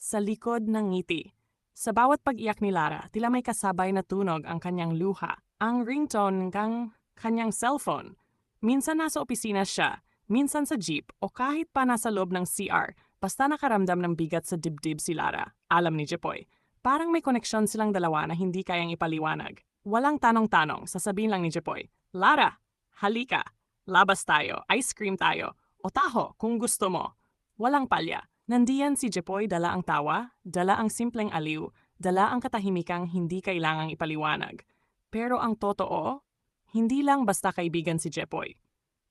sa likod ng ngiti. Sa bawat pag-iyak ni Lara, tila may kasabay na tunog ang kanyang luha, ang ringtone ng kanyang cellphone. Minsan nasa opisina siya, minsan sa jeep o kahit pa nasa loob ng CR, basta nakaramdam ng bigat sa dibdib si Lara. Alam ni Jepoy, parang may koneksyon silang dalawa na hindi kayang ipaliwanag. Walang tanong-tanong, sasabihin lang ni Jepoy, Lara, halika, labas tayo, ice cream tayo, o taho kung gusto mo. Walang palya. Nandiyan si Jepoy dala ang tawa, dala ang simpleng aliw, dala ang katahimikang hindi kailangang ipaliwanag. Pero ang totoo, hindi lang basta kaibigan si Jepoy.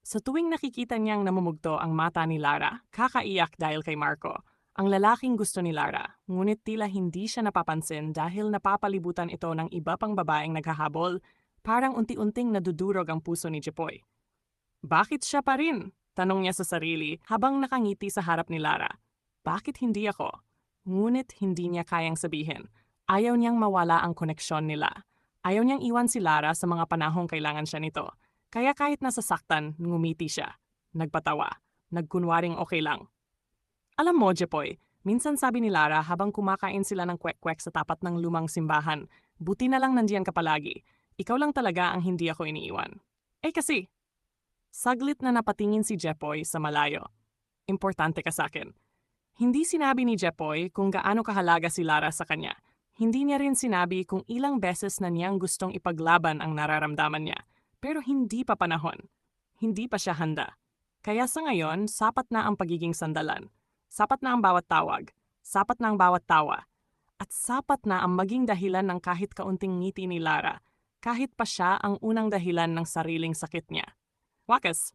Sa tuwing nakikita niyang namumugto ang mata ni Lara, kakaiyak dahil kay Marco. Ang lalaking gusto ni Lara, ngunit tila hindi siya napapansin dahil napapalibutan ito ng iba pang babaeng naghahabol, parang unti-unting nadudurog ang puso ni Jepoy. Bakit siya pa rin? Tanong niya sa sarili habang nakangiti sa harap ni Lara. Bakit hindi ako? Ngunit hindi niya kayang sabihin. Ayaw niyang mawala ang koneksyon nila. Ayaw niyang iwan si Lara sa mga panahong kailangan siya nito. Kaya kahit nasasaktan, ngumiti siya. Nagpatawa. Nagkunwaring okay lang. Alam mo, Jepoy, minsan sabi ni Lara habang kumakain sila ng kwek-kwek sa tapat ng lumang simbahan, buti na lang nandiyan ka palagi. Ikaw lang talaga ang hindi ako iniiwan. Eh kasi, saglit na napatingin si Jepoy sa malayo. Importante ka sa akin. Hindi sinabi ni Jepoy kung gaano kahalaga si Lara sa kanya. Hindi niya rin sinabi kung ilang beses na niyang gustong ipaglaban ang nararamdaman niya. Pero hindi pa panahon. Hindi pa siya handa. Kaya sa ngayon, sapat na ang pagiging sandalan. Sapat na ang bawat tawag. Sapat na ang bawat tawa. At sapat na ang maging dahilan ng kahit kaunting ngiti ni Lara, kahit pa siya ang unang dahilan ng sariling sakit niya. Wakas,